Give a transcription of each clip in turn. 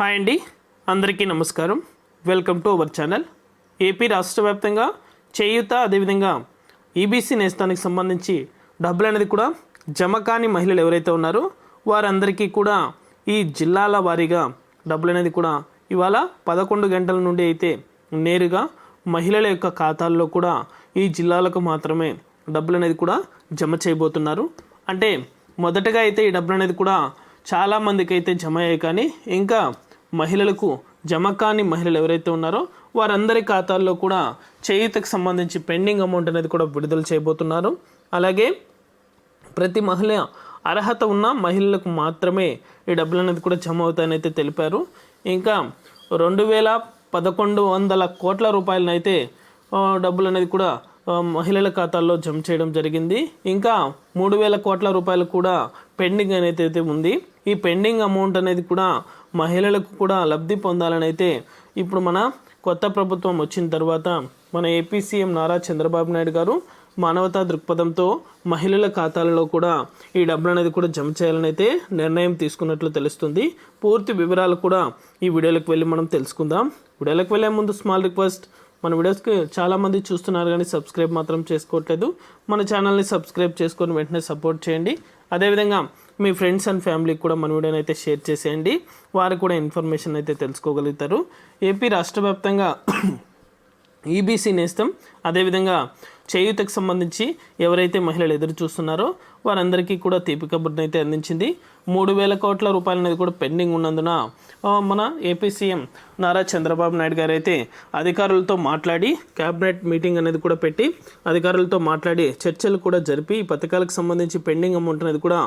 Hi అండి. అందరికీ నమస్కారం. Welcome to our channel AP రాష్ట్ర వ్యాప్తంగా చేయూత అదేవిధంగా ఈబీసీ నేస్తానికి సంబంధించి డబ్బులు అనేది కూడా జమ కాని మహిళలు ఎవరైతే ఉన్నారో వారందరికీ కూడా ఈ జిల్లాల వారీగా డబ్బులు అనేది కూడా ఇవాళ పదకొండు గంటల నుండి అయితే నేరుగా మహిళల యొక్క ఖాతాల్లో కూడా ఈ జిల్లాలకు మాత్రమే డబ్బులు అనేది కూడా జమ చేయబోతున్నారు. అంటే మొదటగా అయితే ఈ డబ్బులు అనేది కూడా చాలామందికి అయితే జమ అయ్యాయి కానీ ఇంకా మహిళలకు జమ కాని మహిళలు ఎవరైతే ఉన్నారో వారందరి ఖాతాల్లో కూడా చేయూతకు సంబంధించి పెండింగ్ అమౌంట్ అనేది కూడా విడుదల చేయబోతున్నారు. అలాగే ప్రతి మహిళ అర్హత ఉన్న మహిళలకు మాత్రమే ఈ డబ్బులు అనేది కూడా జమ అవుతాయని అయితే తెలిపారు. ఇంకా రెండు వేల పదకొండు వందల కోట్ల రూపాయలనైతే డబ్బులు అనేది కూడా మహిళల ఖాతాల్లో జమ చేయడం జరిగింది. ఇంకా మూడు వేల కోట్ల రూపాయలు కూడా పెండింగ్ అనేది అయితే ఉంది. ఈ పెండింగ్ అమౌంట్ అనేది కూడా మహిళలకు కూడా లబ్ధి పొందాలని అయితే ఇప్పుడు మన కొత్త ప్రభుత్వం వచ్చిన తర్వాత మన ఏపీ సీఎం నారా చంద్రబాబు నాయుడు గారు మానవతా దృక్పథంతో మహిళల ఖాతాలలో కూడా ఈ డబ్బులు అనేది కూడా జమ చేయాలని అయితే నిర్ణయం తీసుకున్నట్లు తెలుస్తుంది. పూర్తి వివరాలు కూడా ఈ వీడియోలకు వెళ్ళి మనం తెలుసుకుందాం. వీడియోలకు వెళ్ళే ముందు స్మాల్ రిక్వెస్ట్ మన వీడియోస్కి చాలామంది చూస్తున్నారు కానీ సబ్స్క్రైబ్ మాత్రం చేసుకోవట్లేదు. మన ఛానల్ని సబ్స్క్రైబ్ చేసుకొని వెంటనే సపోర్ట్ చేయండి. అదేవిధంగా మీ ఫ్రెండ్స్ అండ్ ఫ్యామిలీకి కూడా మన వీడియోని అయితే షేర్ చేసేయండి. వారు కూడా ఇన్ఫర్మేషన్ అయితే తెలుసుకోగలుగుతారు. ఏపీ రాష్ట్ర వ్యాప్తంగా ఈబీసీ నేస్తం. అదేవిధంగా చేయూతకు సంబంధించి ఎవరైతే మహిళలు ఎదురు చూస్తున్నారో వారందరికీ కూడా తీపి కబుర్ని అయితే అందించింది. మూడు వేల కోట్ల రూపాయలు అనేది కూడా పెండింగ్ ఉన్నందున మన ఏపీ సీఎం నారా చంద్రబాబు నాయుడు గారు అయితే అధికారులతో మాట్లాడి క్యాబినెట్ మీటింగ్ అనేది కూడా పెట్టి అధికారులతో మాట్లాడి చర్చలు కూడా జరిపి ఈ పథకాలకు సంబంధించి పెండింగ్ అమౌంట్ అనేది కూడా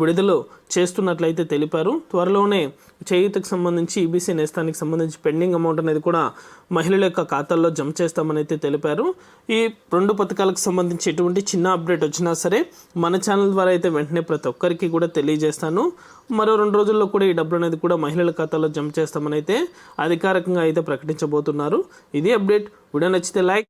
విడుదల చేస్తున్నట్లయితే తెలిపారు. త్వరలోనే చేయూతకు సంబంధించి ఈబీసీ నేస్తానికి సంబంధించి పెండింగ్ అమౌంట్ అనేది కూడా మహిళల యొక్క ఖాతాల్లో జమ చేస్తామని అయితే తెలిపారు. ఈ రెండు పథకాలకు సంబంధించి ఎటువంటి చిన్న అప్డేట్ వచ్చినా సరే మన ఛానల్ ద్వారా అయితే వెంటనే ప్రతి ఒక్కరికి కూడా తెలియజేస్తాను. మరో రెండు రోజుల్లో కూడా ఈ డబ్బులు అనేది కూడా మహిళల ఖాతాలో జమ చేస్తామని అయితే అధికారికంగా అయితే ప్రకటించబోతున్నారు. ఇది అప్డేట్. వీడియో నచ్చితే లైక్